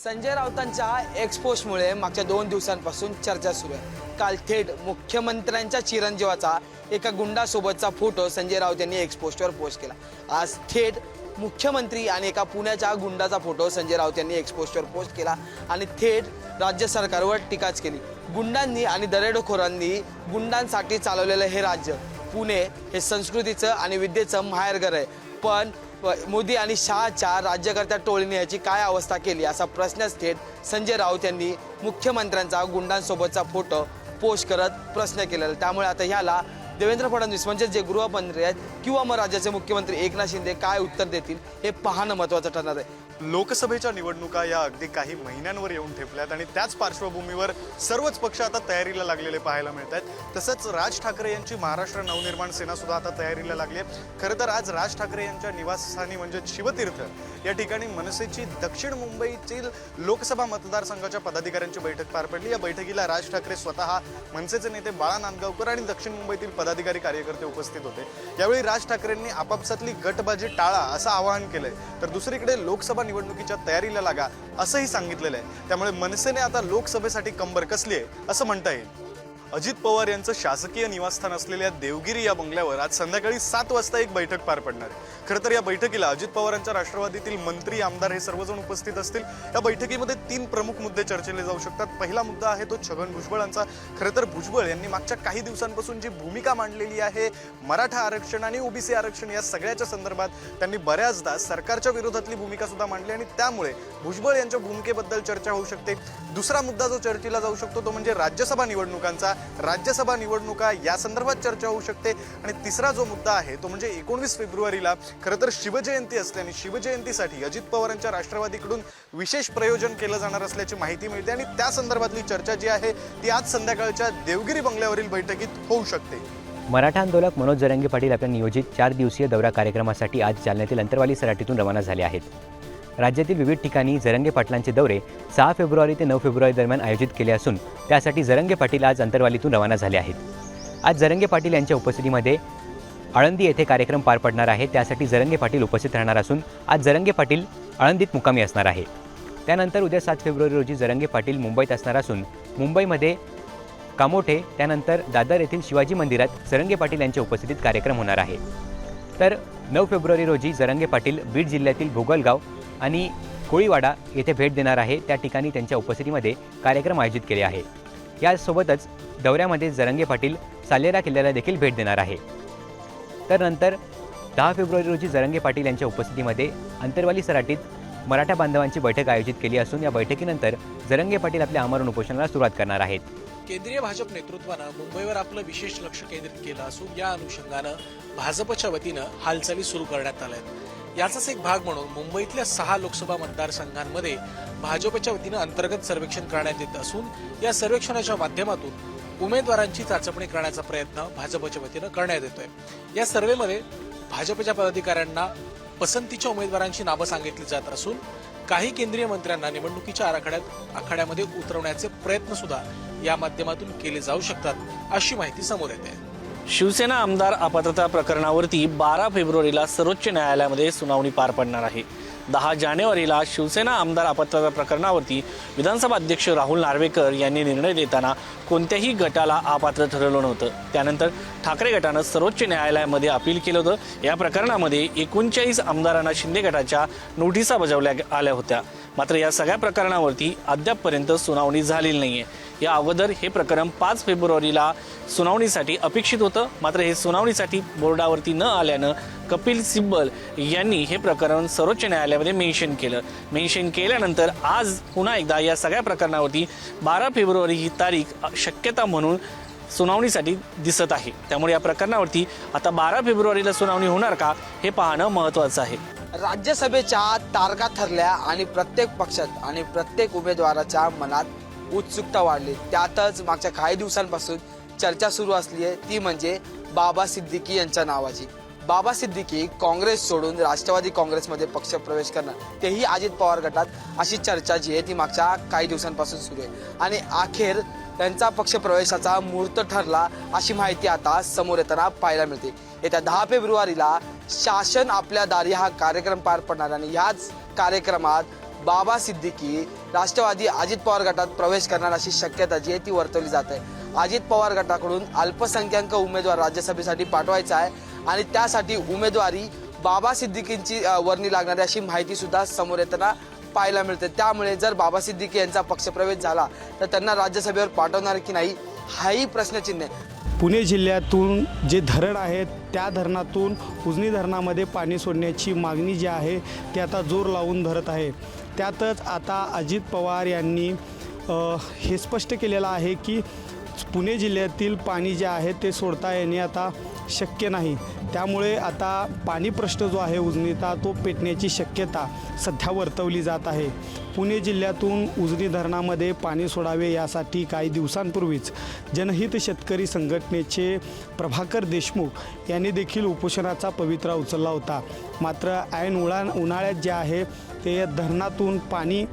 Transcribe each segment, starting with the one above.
संजय राऊतांच्या एक्सपोजमुळे मागच्या दोन दिवसांपासून चर्चा सुरू आहे. काल थेट मुख्यमंत्र्यांच्या चिरंजीवाचा एका गुंडासोबतचा फोटो संजय राऊत यांनी एक्सपोस्टवर पोस्ट केला. आज थेट मुख्यमंत्री आणि एका पुण्याच्या गुंडाचा फोटो संजय राऊत यांनी एक्सपोस्टवर पोस्ट केला आणि थेट राज्य सरकारवर टीकाच केली. गुंडांनी आणि दरेडोखोरांनी गुंडांसाठी चालवलेलं हे राज्य पुणे हे संस्कृतीचं आणि विद्येचं माहेरघर आहे. पण मोदी आणि शहाच्या राज्यकर्त्या टोळीने याची काय अवस्था केली असा प्रश्नच थेट संजय राऊत यांनी मुख्यमंत्र्यांचा गुंडांसोबतचा फोटो पोस्ट करत प्रश्न केलेला. त्यामुळे आता ह्याला देवेंद्र फडणवीस म्हणजे जे गृहमंत्री आहेत किंवा मग राज्याचे मुख्यमंत्री एकनाथ शिंदे काय उत्तर देतील हे पाहणं महत्त्वाचं ठरणार आहे. लोकसभेच्या निवडणुका या अगदी काही महिन्यांवर येऊन ठेपल्यात आणि त्याच पार्श्वभूमीवर सर्वच पक्ष आता तयारीला लागलेले पाहायला मिळत आहेत तसंच राज ठाकरे यांची महाराष्ट्र नवनिर्माण सेना सुद्धा आता तयारीला लागली आहे. खरं तर आज राज ठाकरे यांच्या निवासस्थानी म्हणजे शिवतीर्थ या ठिकाणी मनसेची दक्षिण मुंबईतील लोकसभा मतदारसंघाच्या पदाधिकाऱ्यांची बैठक पार पडली. या बैठकीला राज ठाकरे स्वतः मनसेचे नेते बाळा नांदगावकर आणि दक्षिण मुंबईतील पदाधिकारी कार्यकर्ते उपस्थित होते. यावेळी राज ठाकरेंनी आपापसातली गटबाजी टाळा असं आवाहन केलंय. तर दुसरीकडे लोकसभा निवडणुकीच्या तयारीला लागा असंही सांगितलेलं आहे. त्यामुळे मनसेने आता लोकसभेसाठी कंबर कसली आहे असं म्हणता येईल. अजित पवार यांचं शासकीय निवासस्थान असलेल्या देवगिरी या बंगल्यावर आज संध्याकाळी सात वाजता एक बैठक पार पडणार आहे. खरं तर या बैठकीला अजित पवारांच्या राष्ट्रवादीतील मंत्री आमदार हे सर्वजण उपस्थित असतील. या बैठकीमध्ये तीन प्रमुख मुद्दे चर्चेले जाऊ शकतात. पहिला मुद्दा आहे तो छगन भुजबळांचा. खरं तर भुजबळ यांनी मागच्या काही दिवसांपासून जी भूमिका मांडलेली आहे मराठा आरक्षण आणि ओबीसी आरक्षण या सगळ्याच्या संदर्भात त्यांनी बऱ्याचदा सरकारच्या विरोधातली भूमिका सुद्धा मांडली आणि त्यामुळे भुजबळ यांच्या भूमिकेबद्दल चर्चा होऊ शकते. दुसरा मुद्दा जो चर्चेला जाऊ शकतो तो म्हणजे राज्यसभा निवडणुकांचा. राज्यसभा निवडणुका या संदर्भात चर्चा होऊ शकते. आणि तिसरा जो मुद्दा आहे तो म्हणजे एकोणवीस फेब्रुवारीला खरं तर शिवजयंती असल्याने शिवजयंतीसाठी अजित पवारांच्या राष्ट्रवादीकडून विशेष प्रयोजन केलं जाणार असल्याची माहिती मिळते. आणि त्या संदर्भातली चर्चा जी आहे ती आज संध्याकाळच्या देवगिरी बंगल्यावरील बैठकीत होऊ शकते. मराठा आंदोलक मनोज जरंगे पाटील आपल्या नियोजित चार दिवसीय दौरा कार्यक्रमासाठी आज जालन्यातील अंतरवाली सराटीतून रवाना झाले आहेत. राज्यातील विविध ठिकाणी जरंगे पाटलांचे दौरे सहा फेब्रुवारी ते नऊ फेब्रुवारी दरम्यान आयोजित केले असून त्यासाठी जरंगे पाटील आज अंतरवालीतून रवाना झाले आहेत. आज जरंगे पाटील यांच्या उपस्थितीमध्ये आळंदी येथे कार्यक्रम पार पडणार आहे. त्यासाठी जरंगे पाटील उपस्थित राहणार असून आज जरंगे पाटील आळंदीत मुकामी असणार आहे. त्यानंतर उद्या सात फेब्रुवारी रोजी जरंगे पाटील मुंबईत असणार असून मुंबईमध्ये कामोठे त्यानंतर दादर येथील शिवाजी मंदिरात जरंगे पाटील यांच्या उपस्थितीत कार्यक्रम होणार आहे. तर नऊ फेब्रुवारी रोजी जरंगे पाटील बीड जिल्ह्यातील भोगलगाव आणि कोळीवाडा येथे भेट देणार आहे. त्या ठिकाणी त्यांच्या उपस्थितीमध्ये कार्यक्रम आयोजित केले आहे. यासोबतच दौऱ्यामध्ये जरंगे पाटील सालेरा किल्ल्याला देखील भेट देणार आहे. तर नंतर दहा फेब्रुवारी रोजी जरंगे पाटील यांच्या उपस्थितीमध्ये अंतरवाली सराटीत मराठा बांधवांची बैठक आयोजित केली असून या बैठकीनंतर जरंगे पाटील आपल्या आमरण उपोषणाला सुरुवात करणार आहेत. केंद्रीय भाजप नेतृत्वानं मुंबईवर आपलं विशेष लक्ष केंद्रित केलं असून या अनुषंगानं भाजपच्या वतीनं हालचाली सुरू करण्यात आल्या आहेत. याचाच एक भाग म्हणून मुंबईतल्या सहा लोकसभा मतदारसंघांमध्ये भाजपच्या वतीनं अंतर्गत सर्वेक्षण करण्यात येत असून या सर्वेक्षणाच्या माध्यमातून उमेदवारांची चाचपणी करण्याचा प्रयत्न भाजपच्या वतीनं करण्यात येतोय. या सर्व्हेमध्ये भाजपच्या पदाधिकाऱ्यांना पसंतीच्या उमेदवारांची नावं सांगितली जात असून काही केंद्रीय मंत्र्यांना निवडणुकीच्या आराखड्यात आखाड्यामध्ये उतरवण्याचे प्रयत्न सुद्धा या माध्यमातून केले जाऊ शकतात अशी माहिती समोर येते शिवसेना आमदार अपात्रता प्रकरणावरती बारा फेब्रुवारीला सर्वोच्च न्यायालयामध्ये सुनावणी पार पडणार आहे. दहा जानेवारीला शिवसेना आमदार अपात्रता प्रकरणावरती विधानसभा अध्यक्ष राहुल नार्वेकर यांनी निर्णय देताना कोणत्याही गटाला अपात्र ठरवलं नव्हतं. त्यानंतर ठाकरे गटानं सर्वोच्च न्यायालयामध्ये अपील केलं होतं. या प्रकरणामध्ये एकोणचाळीस आमदारांना शिंदे गटाच्या नोटिसा बजावल्या आल्या होत्या. मात्र या सगळ्या प्रकरणावरती अद्यापपर्यंत सुनावणी झालेली नाही आहे या अगोदर हे प्रकरण पाच फेब्रुवारीला सुनावणीसाठी अपेक्षित होतं. मात्र हे सुनावणीसाठी बोर्डावरती न आल्यानं कपिल सिब्बल यांनी हे प्रकरण सर्वोच्च न्यायालयामध्ये मेन्शन केलं. मेन्शन केल्यानंतर आज पुन्हा एकदा या सगळ्या प्रकरणावरती बारा फेब्रुवारी ही तारीख शक्यता म्हणून सुनावणीसाठी दिसत आहे. त्यामुळे या प्रकरणावरती आता बारा फेब्रुवारीला सुनावणी होणार का हे पाहणं महत्त्वाचं आहे. राज्यसभेच्या तारखा ठरल्या आणि प्रत्येक पक्षात आणि प्रत्येक उमेदवाराच्या मनात उत्सुकता वाढली. त्यातच मागच्या काही दिवसांपासून चर्चा सुरू असली आहे. ती म्हणजे बाबा सिद्दीकी यांच्या नावाची. बाबा सिद्दीकी काँग्रेस सोडून राष्ट्रवादी काँग्रेसमध्ये पक्ष प्रवेश करणार. तेही अजित पवार गटात अशी चर्चा जी आहे ती मागच्या काही दिवसांपासून सुरू आहे. आणि अखेर त्यांचा पक्ष प्रवेशाचा मुहूर्त ठरला अशी माहिती आता समोर येताना पाहायला मिळते. येत्या दहा फेब्रुवारीला शासन आपल्या दारी हा कार्यक्रम पार पडणार आणि ह्याच कार्यक्रमात बाबा सिद्दीकी राष्ट्रवादी अजित पवार गटात प्रवेश करणार अशी शक्यता जी आहे ती वर्तवली जात आहे. अजित पवार गटाकडून अल्पसंख्याक उमेदवार राज्यसभेसाठी पाठवायचा आहे आणि त्यासाठी उमेदवारी बाबा सिद्दीकींची वर्णी लागणारी अशी माहिती सुद्धा समोर येताना पाहायला मिळते. त्यामुळे जर बाबा सिद्दीकी यांचा पक्षप्रवेश झाला तर त्यांना राज्यसभेवर पाठवणार की नाही हाही प्रश्नचिन्ह आहे. पुणे जिल्ह्यातून जे धरण आहेत त्या धरणातून उजनी धरणामध्ये पाणी सोडण्याची मागणी जी आहे ती आता जोर लावून धरत आहे. त्यातच आता अजित पवार यांनी हे स्पष्ट केलेलं आहे की पुणे जिल्ह्यातील पाणी जे आहे ते सोडता येणे आता शक्य नाही. त्यामुळे आता पाणी प्रश्न जो आहे उजनीचा तो पेटण्याची शक्यता सध्या वर्तवली जात आहे. पुणे जिल्ह्यातून उजनी धरणामध्ये पाणी सोडावे यासाठी काही दिवसांपूर्वीच जनहित शेतकरी संघटनेचे प्रभाकर देशमुख यांनी देखील उपोषणाचा पवित्रा उचलला होता. मात्र ऐन उळा उन्हाळ्यात जे आहे ते धरणातून पाणी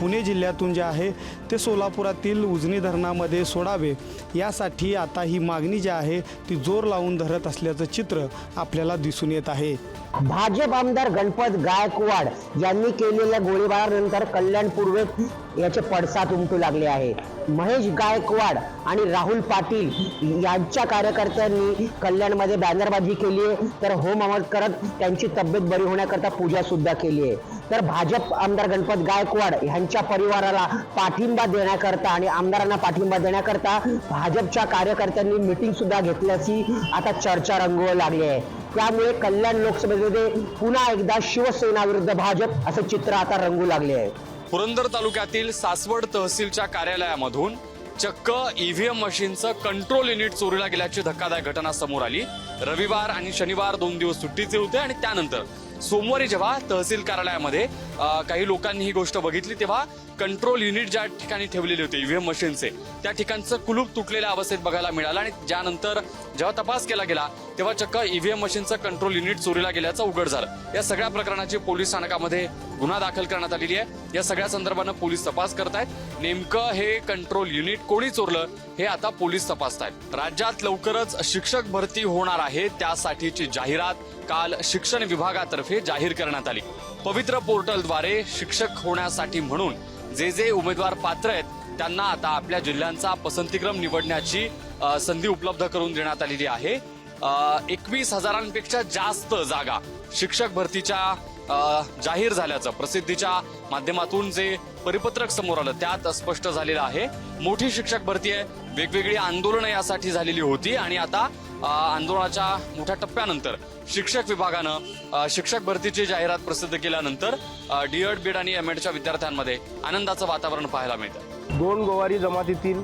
पुणे जिल्ह्यातून जे आहे ते सोलापुरातील उजनी धरणामध्ये सोडावे. यासाठी आता ही मागणी जी आहे ती जोर लावून धरत असल्याचं चित्र आपल्याला दिसून येत आहे. भाजप आमदार गणपत गायकवाड यांनी केलेल्या गोळीबारानंतर कल्याण पूर्वेत याचे पडसाद उमटू लागले आहे. महेश गायकवाड आणि राहुल पाटील यांच्या कार्यकर्त्यांनी कल्याणमध्ये बॅनरबाजी केली आहे. तर होम अमल करत त्यांची तब्येत बरी होण्याकरता पूजा सुद्धा केली आहे. तर भाजप आमदार गणपत गायकवाड यांच्या परिवाराला पाठिंबा देण्याकरता आणि आमदारांना पाठिंबा देण्याकरता भाजपच्या कार्यकर्त्यांनी मिटिंग सुद्धा घेतल्याची आता चर्चा रंगवू लागली आहे. त्यामुळे कल्याण लोकसभेमध्ये पुन्हा एकदा शिवसेना विरुद्ध भाजप असं चित्र आता रंगू लागले आहे. पुरंदर तालुक्यातील सासवड तहसीलच्या कार्यालयामधून चक्क ईव्हीएम मशीनचं कंट्रोल युनिट चोरीला गेल्याची धक्कादायक घटना समोर आली. रविवार आणि शनिवार दोन दिवस सुट्टीचे होते आणि त्यानंतर सोमवारी जेव्हा तहसील कार्यालयामध्ये काही लोकांनी ही गोष्ट बघितली तेव्हा कंट्रोल युनिट ज्या ठिकाणी ठेवलेले होते ईव्हीएम मशीनचे त्या ठिकाणचं कुलूप तुटलेल्या अवस्थेत बघायला मिळालं आणि ज्यानंतर जेव्हा तपास केला गेला तेव्हा चक्क ईव्हीएम मशीनचं कंट्रोल युनिट चोरीला गेल्याचं उघड झालं. या सगळ्या प्रकरणाची पोलीस स्थानकामध्ये गुन्हा दाखल करण्यात आलेली आहे. या सगळ्या संदर्भानं पोलीस तपास करतायत नेमकं हे कंट्रोल युनिट कोणी चोरलं हे आता पोलीस तपासतायत. राज्यात लवकरच शिक्षक भरती होणार आहे त्यासाठीची जाहिरात काल शिक्षण विभागातर्फे जाहीर करण्यात आली. पवित्र पोर्टलद्वारे शिक्षक होण्यासाठी म्हणून जे जे उमेदवार पात्र आहेत त्यांना आता आपल्या जिल्ह्यांचा पसंतीक्रम निवडण्याची संधी उपलब्ध करून देण्यात आलेली आहे. एकवीस हजारांपेक्षा जास्त जागा शिक्षक भरतीच्या जाहीर झाल्याचं प्रसिद्धीच्या माध्यमातून जे परिपत्रक समोर आलं त्यात स्पष्ट झालेलं आहे. मोठी शिक्षक भरती आहे. वेगवेगळी आंदोलनं यासाठी झालेली होती आणि आता आंदोलनाच्या मोठ्या टप्प्यानंतर शिक्षक विभागानं शिक्षक भरतीची जाहिरात प्रसिद्ध केल्यानंतर डीएड बीड आणि एम एडच्या विद्यार्थ्यांमध्ये आनंदाचं वातावरण पाहायला मिळतं. दोन गोवारी जमातीतील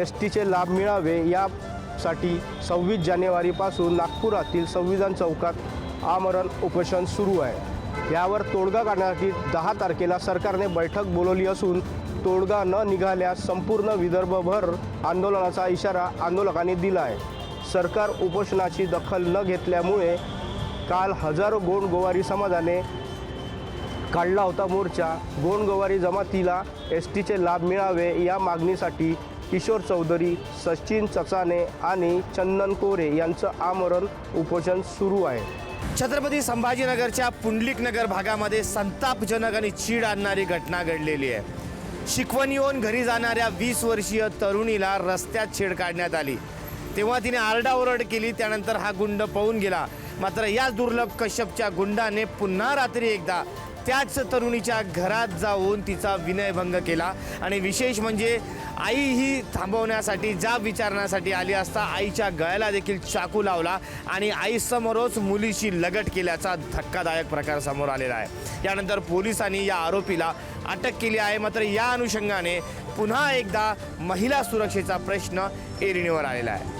एस टीचे लाभ मिळावे यासाठी सव्वीस जानेवारीपासून नागपुरातील संविधान चौकात आमरण उपोषण सुरू आहे. यावर तोडगा काढण्यासाठी दहा तारखेला सरकारने बैठक बोलवली असून तोडगा न निघाल्यास संपूर्ण विदर्भभर आंदोलनाचा इशारा आंदोलकांनी दिला आहे. सरकार उपोषणाची दखल न घेतल्यामुळे काल हजारो गोंड गोवारी समाजाने काढला होता मोर्चा. गोंडगोवारी जमातीला एस टीचे लाभ मिळावे या मागणीसाठी किशोर चौधरी सचिन चचाने आणि चंदन कोरे यांचं आमरण उपोषण सुरू आहे. छत्रपती संभाजीनगरच्या पुंडलिक नगर भागामध्ये संतापजनक आणि चीड आणणारी घटना घडलेली आहे. शिकवण येऊन घरी जाणाऱ्या वीस वर्षीय तरुणीला रस्त्यात छेड काढण्यात आली. तेव्हा तिने आरडाओरड केली त्यानंतर हा गुंड पळून गेला. मात्र याच दुर्लभ कश्यपच्या गुंडाने पुन्हा रात्री एकदा त्याच तरुणीच्या घरात जाऊन तिचा विनयभंग केला. आणि विशेष म्हणजे आई ही थांबवण्यासाठी जाब विचारण्यासाठी आली असता आईच्या गळ्याला देखील चाकू लावला आणि आईसमोरच मुलीशी लगट केल्याचा धक्कादायक प्रकार समोर आलेला आहे. यानंतर पोलिसांनी या आरोपीला अटक केली आहे. मात्र या अनुषंगाने पुन्हा एकदा महिला सुरक्षेचा प्रश्न एरिणीवर आलेला आहे.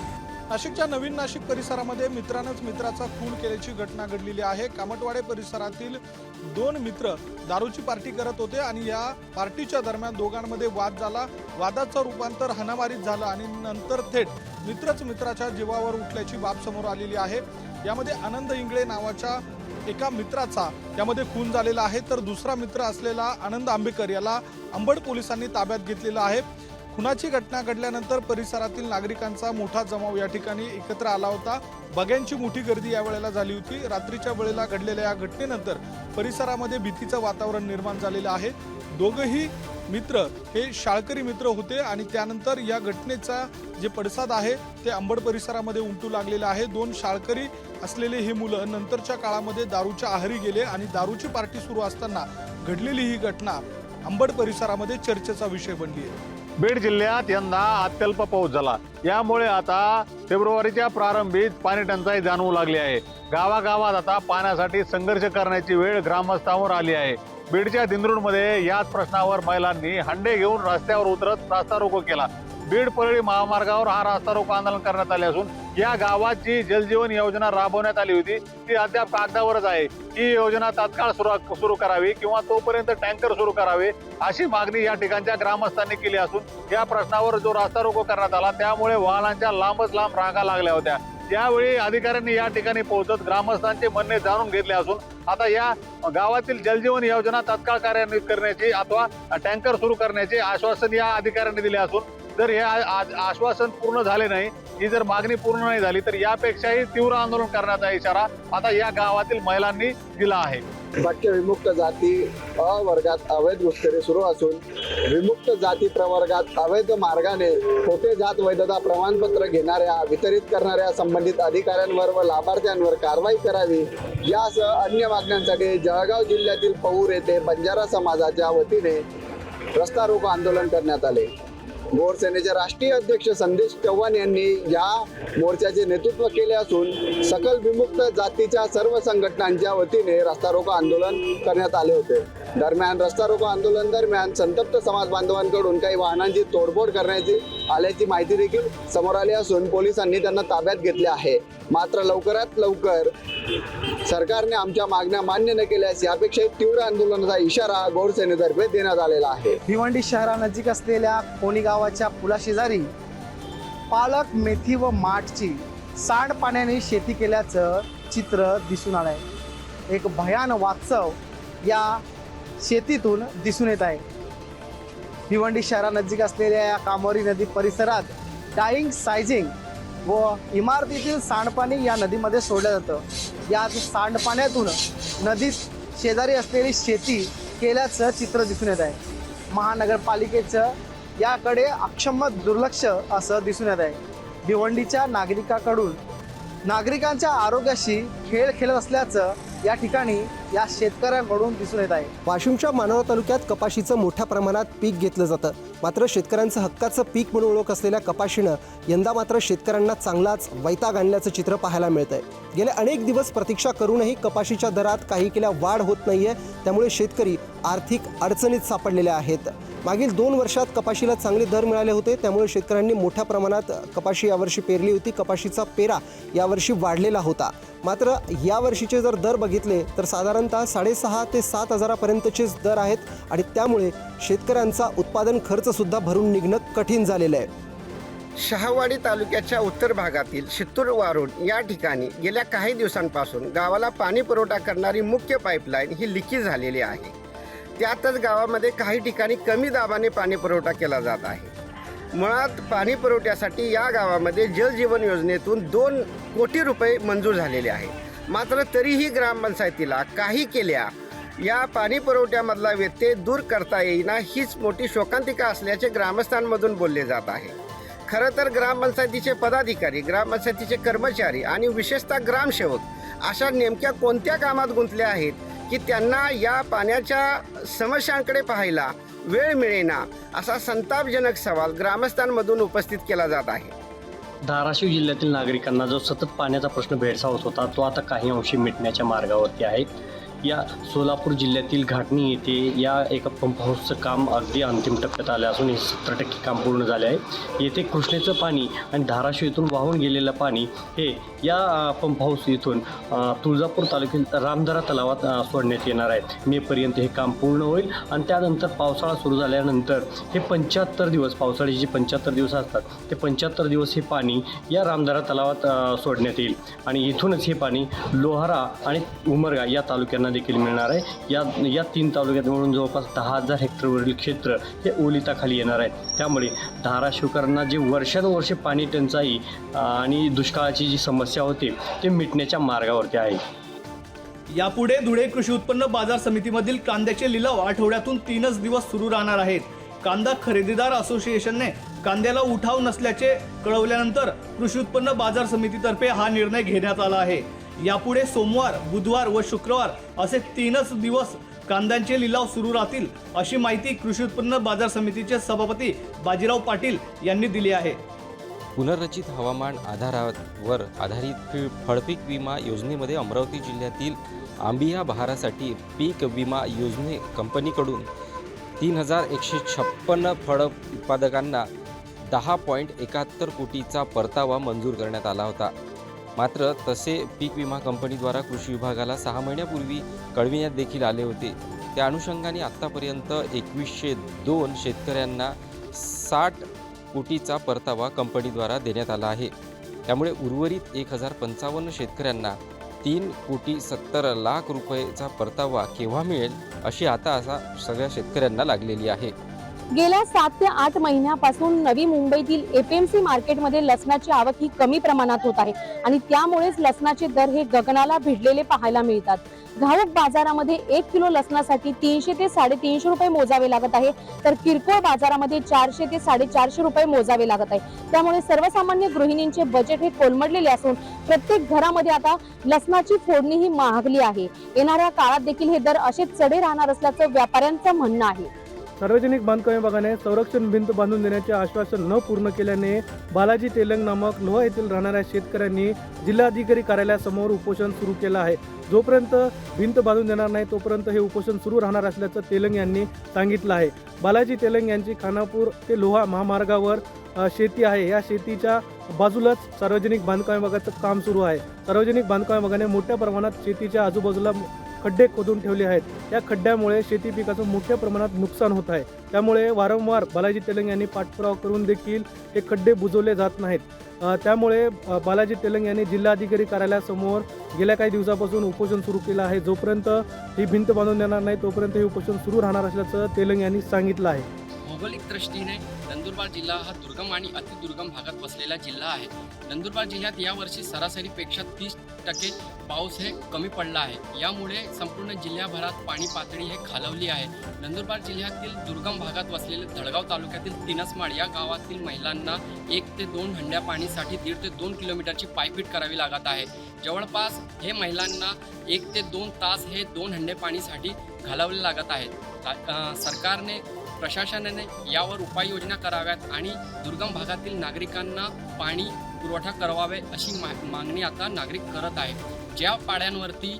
नाशिकच्या नवीन नाशिक परिसरामध्ये मित्रानंच मित्राचा खून केल्याची घटना घडलेली आहे. कामटवाडे परिसरातील दोन मित्र दारूची पार्टी करत होते आणि या पार्टीच्या दरम्यान दोघांमध्ये वाद झाला. वादाचं रूपांतर हाणामारीत झालं आणि नंतर थेट मित्रच मित्राच्या जीवावर उठल्याची बाब समोर आलेली आहे. यामध्ये आनंद इंगळे नावाच्या एका मित्राचा यामध्ये खून झालेला आहे. तर दुसरा मित्र असलेला आनंद आंबेकर याला अंबड पोलिसांनी ताब्यात घेतलेला आहे. खुनाची घटना घडल्यानंतर परिसरातील नागरिकांचा मोठा जमाव या ठिकाणी एकत्र आला होता. बग्यांची मोठी गर्दी या वेळेला झाली होती. रात्रीच्या वेळेला घडलेल्या या घटनेनंतर परिसरामध्ये भीतीचं वातावरण निर्माण झालेलं आहे. दोघंही मित्र हे शाळकरी मित्र होते आणि त्यानंतर या घटनेचा जे पडसाद आहे ते अंबड परिसरामध्ये उमटू लागलेलं आहे. दोन शाळकरी असलेले हे मुलं नंतरच्या काळामध्ये दारूच्या आहारी गेले आणि दारूची पार्टी सुरू असताना घडलेली ही घटना अंबड परिसरामध्ये चर्चेचा विषय बनली आहे. बीड जिल्ह्यात यंदा अत्यल्प पाऊस झाला. यामुळे आता फेब्रुवारीच्या प्रारंभीच पाणी टंचाई जाणवू लागली आहे. गावागावात आता पाण्यासाठी संघर्ष करण्याची वेळ ग्रामस्थांवर आली आहे. बीडच्या दिंद्रूरमध्ये याच प्रश्नावर महिलांनी हंडे घेऊन रस्त्यावर उतरत रास्ता रोको केला. बीड परळी महामार्गावर हा रास्ता रोको आंदोलन करण्यात आले असून या गावात जी जलजीवन योजना राबवण्यात आली होती. ती अद्याप कागदावरच आहे. ही योजना तात्काळ सुरू सुरू करावी किंवा तोपर्यंत टँकर सुरू करावे अशी मागणी या ठिकाणच्या ग्रामस्थांनी केली असून या प्रश्नावर जो रास्ता रोको करण्यात आला त्यामुळे वाहनांच्या लांबच लांब रांगा लागल्या होत्या. त्यावेळी अधिकाऱ्यांनी या ठिकाणी पोहोचत ग्रामस्थांचे म्हणणे जाणून घेतले असून आता या गावातील जलजीवन योजना तत्काळ कार्यान्वित करण्याची अथवा टँकर सुरू करण्याचे आश्वासन या अधिकाऱ्यांनी दिले असून जर हे आश्वासन पूर्ण झाले नाही ही जर मागणी पूर्ण नाही झाली तर यापेक्षाही तीव्र आंदोलन करण्याचा इशारा आता या गावातील महिलांनी दिला आहे. वाक्य विमुक्त जाती अवर्गात अवैध घुसखोरी सुरू असून विमुक्त जाती प्रवर्गात अवैध मार्गाने खोटे जात वैधता प्रमाणपत्र घेणाऱ्या वितरित करणाऱ्या संबंधित अधिकाऱ्यांवर व लाभार्थ्यांवर कारवाई करावी यासह अन्य मागण्यांसाठी जळगाव जिल्ह्यातील पौर येथे बंजारा समाजाच्या वतीने रस्ता रोको आंदोलन करण्यात आले. गोर सेनेचे राष्ट्रीय अध्यक्ष संदेश चव्हाण यांनी या मोर्चाचे नेतृत्व केले असून सकल विमुक्त जातीच्या सर्व संघटनांच्या वतीने रस्ता रोको आंदोलन करण्यात आले होते. दरम्यान रस्ता रोको आंदोलन दरम्यान संतप्त समाज बांधवांकडून काही वाहनांची तोडफोड करण्याची आल्याची माहिती देखील समोर आली असून पोलिसांनी त्यांना ताब्यात घेतले आहे. मात्र लवकरात लवकर सरकारने आमच्या मागण्या मान्य न केल्यास यापेक्षाही तीव्र आंदोलनाचा इशारा गौरसेनेतर्फे देण्यात आलेला आहे. भिवंडी शहरानजीक असलेल्या कोणी गाव गावाच्या पुलाशेजारी पालक मेथी व माठची सांडपाण्याने शेती केल्याचं चित्र दिसून आलं आहे एक भयान वास्तव या शेतीतून दिसून येत आहे. भिवंडी शहरानजीक असलेल्या या कामोरी नदी परिसरात डाईंग सायझिंग व इमारतीतील सांडपाणी या नदीमध्ये सोडलं जातं. या सांडपाण्यातून नदीत शेजारी असलेली शेती केल्याचं चित्र दिसून येत आहे. महानगरपालिकेचं याकडे अक्षम दुर्लक्ष असं दिसून येत आहे. भिवंडीच्या नागरिकाकडून नागरिकांच्या आरोग्याशी खेळ खेळत असल्याचं या ठिकाणी या शेतकऱ्यांकडून दिसून येत आहे. वाशिमच्या मानोरा तालुक्यात कपाशीचं मोठ्या प्रमाणात पीक घेतलं जातं. मात्र शेतकऱ्यांचं हक्काचं पीक म्हणून ओळख असलेल्या कपाशीनं यंदा मात्र शेतकऱ्यांना चांगलाच वैताग आणल्याचं चित्र पाहायला मिळत आहे गेले अनेक दिवस प्रतीक्षा करूनही कपाशीच्या दरात काही केल्या वाढ होत नाहीये. त्यामुळे शेतकरी आर्थिक अडचणीत सापडलेले आहेत. मागील दोन वर्षात कपाशीला चांगले दर मिळाले होते. त्यामुळे शेतकऱ्यांनी मोठ्या प्रमाणात कपाशी यावर्षी पेरली होती. कपाशीचा पेरा यावर्षी वाढलेला होता. मात्र यावर्षीचे जर दर बघितले तर साधारण साधारणतः साडेसहा ते सात हजारापर्यंतचेच दर आहेत आणि त्यामुळे शेतकऱ्यांचा उत्पादन खर्चसुद्धा भरून निघणं कठीण झालेलं आहे. शहावाडी तालुक्याच्या उत्तर भागातील शित्तूर वारूड या ठिकाणी गेल्या काही दिवसांपासून गावाला पाणी पुरवठा करणारी मुख्य पाईपलाईन ही लिकी झालेली आहे. त्यातच गावामध्ये काही ठिकाणी कमी दाबाने पाणी पुरवठा केला जात आहे. मुळात पाणी पुरवठ्यासाठी या गावामध्ये जलजीवन योजनेतून दोन कोटी रुपये मंजूर झालेले आहे. मात्र तरीही ग्रामपंचायतीला काही केल्या. या पाणी पुरवठ्यामधला व्यत्यय दूर करता येईना हीच मोठी शोकांतिका असल्याचे ग्रामस्थांमधून बोलले जात आहे. खरं तर ग्रामपंचायतीचे पदाधिकारी ग्रामपंचायतीचे कर्मचारी आणि विशेषतः ग्रामसेवक अशा नेमक्या कोणत्या कामात गुंतले आहेत की त्यांना या पाण्याच्या समस्यांकडे पाहायला वेळ मिळेना असा संतापजनक सवाल ग्रामस्थांमधून उपस्थित केला जात आहे. धाराशिव जिल्ह्यातील नागरिकांना जो सतत पाण्याचा प्रश्न भेडसावत होता तो आता काही अंशी मिटण्याच्या मार्गावरती आहे. या सोलापूर जिल्ह्यातील घाटणी येथे या एका पंप हाऊसचं काम अगदी अंतिम टप्प्यात आलं असून हे सत्तर टक्के काम पूर्ण झाले आहे. येथे कृष्णेचं पाणी आणि धाराशिव येथून वाहून गेलेलं पाणी हे या पंप हाऊस इथून तुळजापूर तालुक्यात रामदरा तलावात सोडण्यात येणार आहे. मेपर्यंत हे काम पूर्ण होईल आणि त्यानंतर पावसाळा सुरू झाल्यानंतर हे पंच्याहत्तर दिवस पावसाळ्याचे जे पंच्याहत्तर दिवस असतात ते पंच्याहत्तर दिवस हे पाणी या रामदरा तलावात सोडण्यात येईल. आणि इथूनच हे पाणी लोहारा आणि उमरगा या तालुक्यांना त्यांना देखील मिळणार आहे. या या तीन तालुक्यात मिळून जवळपास दहा हजार हेक्टरवरील क्षेत्र हे ओलिताखाली येणार आहे त्यामुळे धाराशिवकरांना जे वर्षानुवर्षे पाणी टंचाई आणि दुष्काळाची जी समस्या होती ते मिटण्याच्या मार्गावरती आहे. यापुढे धुळे कृषी उत्पन्न बाजार समितीमधील कांद्याचे लिलाव आठवड्यातून तीनच दिवस सुरू राहणार आहेत. कांदा खरेदीदार असोसिएशनने कांद्याला उठाव नसल्याचे कळवल्यानंतर कृषी उत्पन्न बाजार समितीतर्फे हा निर्णय घेण्यात आला आहे. यापुढे सोमवार बुधवार व शुक्रवार असे तीनच दिवस कांद्यांचे लिलाव सुरू राहतील अशी माहिती कृषी उत्पन्न बाजार समितीचे सभापती बाजीराव पाटील यांनी दिली आहे. पुनर्रचित हवामान आधारावर आधारित फळपीक विमा योजनेमध्ये अमरावती जिल्ह्यातील आंबिया बहारासाठी पीक विमा योजने कंपनीकडून तीन हजार एकशे छप्पन्न फळ उत्पादकांना दहा पॉईंट एकाहत्तर कोटीचा परतावा मंजूर करण्यात आला होता. मात्र तसे पीक विमा कंपनीद्वारा कृषी विभागाला सहा महिन्यापूर्वी कळविण्यात देखील आले होते. त्या अनुषंगाने आत्तापर्यंत एकवीसशे दोन शेतकऱ्यांना साठ कोटीचा परतावा कंपनीद्वारा देण्यात आला आहे. त्यामुळे उर्वरित एक हजार पंचावन्न शेतकऱ्यांना तीन कोटी सत्तर लाख रुपयेचा परतावा केव्हा मिळेल अशी आता असा सगळ्या शेतकऱ्यांना लागलेली आहे. गेल्या सात ते आठ महिन्यापासून नवी मुंबईतील एपीएमसी मार्केटमध्ये लसणाची आवक ही कमी प्रमाणात होत आहे आणि त्यामुळेच लसणाचे दर हे गगनाला भिडलेले पाहायला मिळतात. घाऊक बाजारामध्ये एक किलो लसणासाठी तीनशे ते साडेतीनशे रुपये मोजावे लागत आहे तर किरकोळ बाजारामध्ये चारशे ते साडेचारशे रुपये मोजावे लागत आहे. त्यामुळे सर्वसामान्य गृहिणींचे बजेट हे कोलमडलेले असून प्रत्येक घरामध्ये आता लसणाची फोडणी ही महागली आहे. येणाऱ्या काळात देखील हे दर असे चढे राहणार असल्याचं व्यापाऱ्यांचं म्हणणं आहे. सार्वजनिक बांधकाम विभागाने संरक्षण भिंत बांधून देण्याचे आश्वासन न पूर्ण केल्याने बालाजी तेलंग नामक लोहा येथील राहणाऱ्या शेतकऱ्यांनी जिल्हाधिकारी कार्यालयासमोर उपोषण सुरू केलं आहे. जोपर्यंत भिंत बांधून देणार नाही तोपर्यंत हे उपोषण सुरू राहणार असल्याचं तेलंग यांनी सांगितलं आहे. बालाजी तेलंग यांची खानापूर ते लोहा महामार्गावर शेती आहे. या शेतीच्या बाजूलाच सार्वजनिक बांधकाम विभागाचं काम सुरू आहे. सार्वजनिक बांधकाम विभागाने मोठ्या प्रमाणात शेतीच्या आजूबाजूला खड्डे खोदून ठेवले आहेत. या खड्ड्यामुळे शेती पिकाचं मोठ्या प्रमाणात नुकसान होत आहे. त्यामुळे वारंवार बालाजी तेलंग यांनी पाठपुरावा करून देखील हे खड्डे बुजवले जात नाहीत. त्यामुळे बालाजी तेलंग यांनी जिल्हाधिकारी कार्यालयासमोर गेल्या काही दिवसापासून उपोषण सुरू केलं आहे. जोपर्यंत ही भिंत बांधून देणार नाही तोपर्यंत हे उपोषण सुरू राहणार असल्याचं तेलंग यांनी सांगितलं आहे. भौगोलिक दृष्टीने नंदुरबार जिल्हा हा दुर्गम आणि अतिदुर्गम भागात वसलेला जिल्हा आहे. नंदुरबार जिल्ह्यात यावर्षी सरासरीपेक्षा तीस टक्के पाऊस हे कमी पडला आहे. यामुळे संपूर्ण जिल्ह्याभरात पाणी पातळी हे खालवली आहे. नंदुरबार जिल्ह्यातील दुर्गम भागात वसलेले धडगाव तालुक्यातील तिनसमाळ या गावातील महिलांना एक ते दोन हंड्या पाणीसाठी दीड ते दोन किलोमीटरची पायपीट करावी लागत आहे. जवळपास हे महिलांना एक ते दोन तास हे दोन हंडे पाणीसाठी घालावले लागत आहेत. सरकारने प्रशासनाने यावर उपाययोजना कराव्यात आणि दुर्गम भागातील नागरिकांना पाणी पुरवठा करावावे अशी मा मागणी आता नागरिक करत आहे ज्या पाड्यांवरती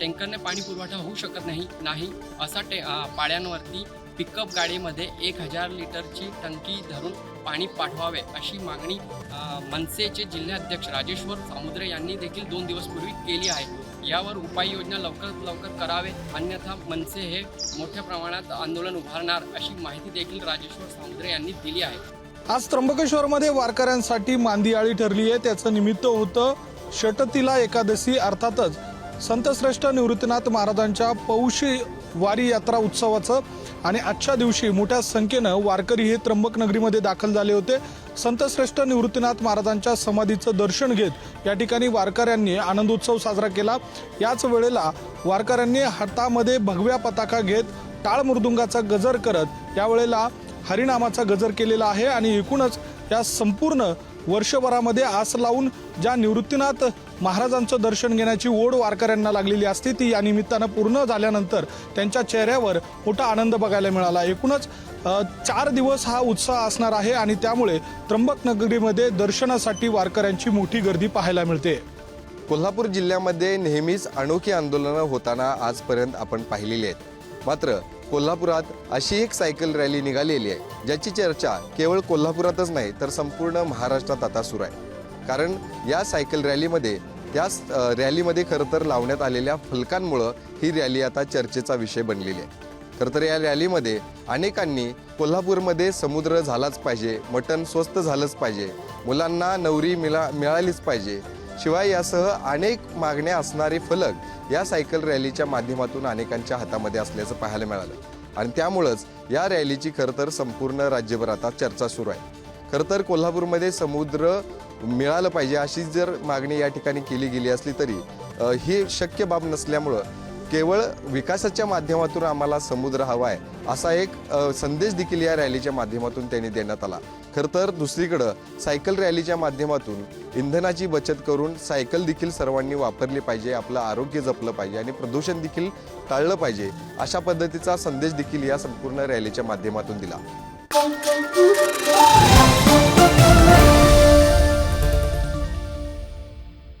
टँकरने पाणी पुरवठा होऊ शकत नाही नाही असा टे पाड्यांवरती पिकअप गाडीमध्ये एक हजार लिटरची टंकी धरून पाणी पाठवावे अशी मागणी मनसेचे जिल्हाध्यक्ष राजेश्वर सामुद्रे यांनी देखील दोन दिवसपूर्वी केली आहे. यावर उपाययोजना लवकरात लवकर करावे. अन्यथा मनसे हे मोठ्या प्रमाणात आंदोलन उभारणार अशी माहिती देखील राजेश्वर सामुद्रे यांनी दिली आहे. आज त्र्यंबकेश्वरमध्ये वारकऱ्यांसाठी मांदियाळी ठरली आहे. त्याचं निमित्त होतं षटतिला एकादशी. अर्थातच संतश्रेष्ठ निवृत्तीनाथ महाराजांच्या पौषी वारी यात्रा उत्सवाचं आणि आजच्या दिवशी मोठ्या संख्येनं वारकरी हे त्र्यंबक नगरीमध्ये दाखल झाले होते. संतश्रेष्ठ निवृत्तीनाथ महाराजांच्या समाधीचं दर्शन घेत या ठिकाणी वारकऱ्यांनी आनंदोत्सव साजरा केला. याच वेळेला वारकऱ्यांनी हातामध्ये भगव्या पताका घेत टाळ मृदुंगाचा गजर करत यावेळेला हरिनामाचा गजर केलेला आहे आणि एकूणच या संपूर्ण वर्षभरामध्ये आस लावून ज्या निवृत्तीनाथ महाराजांचं दर्शन घेण्याची ओढ वारकऱ्यांना लागलेली असते ती या निमित्तानं पूर्ण झाल्यानंतर त्यांच्या चेहऱ्यावर मोठा आनंद बघायला मिळाला. एकूणच चार दिवस हा उत्साह असणार आहे आणि त्यामुळे त्र्यंबक नगरीमध्ये दर्शनासाठी वारकऱ्यांची मोठी गर्दी पाहायला मिळते. कोल्हापूर जिल्ह्यामध्ये नेहमीच अनोखी आंदोलनं होताना आजपर्यंत आपण पाहिलेली आहेत. मात्र कोल्हापुरात अशी एक सायकल रॅली निघालेली आहे ज्याची चर्चा केवळ कोल्हापुरातच नाही तर संपूर्ण महाराष्ट्रात आता सुरू आहे. कारण या सायकल रॅलीमध्ये या स- रॅलीमध्ये खरं तर लावण्यात आलेल्या फलकांमुळं ही रॅली आता चर्चेचा विषय बनलेली आहे. खरं तर या रॅलीमध्ये अनेकांनी कोल्हापूरमध्ये समुद्र झालाच पाहिजे मटण स्वस्त झालंच पाहिजे मुलांना नवरी मिळा मिळालीच पाहिजे शिवाय यासह अनेक मागण्या असणारे फलक या सायकल रॅलीच्या माध्यमातून अनेकांच्या हातामध्ये असल्याचं पाहायला मिळालं. आणि त्यामुळंच या रॅलीची खरं तर संपूर्ण राज्यभर आता चर्चा सुरू आहे. खरं तर कोल्हापूरमध्ये समुद्र मिळालं पाहिजे अशी जर मागणी या ठिकाणी केली गेली असली तरी ही शक्य बाब नसल्यामुळं केवळ विकासाच्या माध्यमातून आम्हाला समुद्र हवा आहे असा एक संदेश देखील या रॅलीच्या माध्यमातून त्यांनी देण्यात आला. तर दुसरीकडं सायकल रॅलीच्या माध्यमातून इंधनाची बचत करून सायकल देखील सर्वांनी वापरली पाहिजे आपलं आरोग्य जपलं पाहिजे आणि प्रदूषण देखील टाळलं पाहिजे अशा पद्धतीचा संदेश देखील या संपूर्ण रॅलीच्या माध्यमातून दिला.